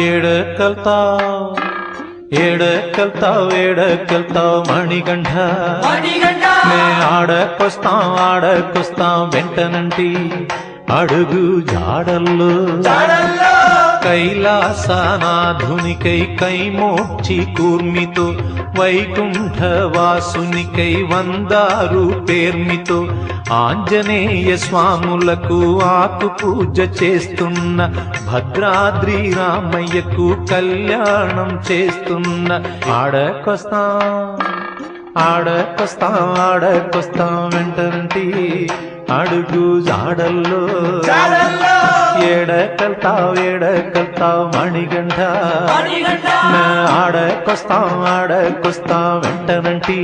ఏడకెళ్తావ్ ఏడకెళ్తావ్ ఏడకెళ్తావ్ మణిగంఠ. నే ఆడకొస్తాం ఆడకొస్తాం వెంటనంటి అడుగు జాడల్లో. కైలాసనాధునికై కైమోక్షి కూర్మితో వైకుంఠ వాసునికై వందారు పేర్మితో ఆంజనేయ స్వాములకు ఆకు పూజ చేస్తున్న భద్రాద్రి రామయ్యకు కళ్యాణం చేస్తున్న ఆడకొస్తాం ఆడకొస్తాం ఆడకొస్తాం వెంటంటి అడుగు జాడల్లో. ఏడకెళ్తావ్ మణిగంఠ. మణిగంట ఆడకొస్తాం ఆడకొస్తాం వెంటనంటి.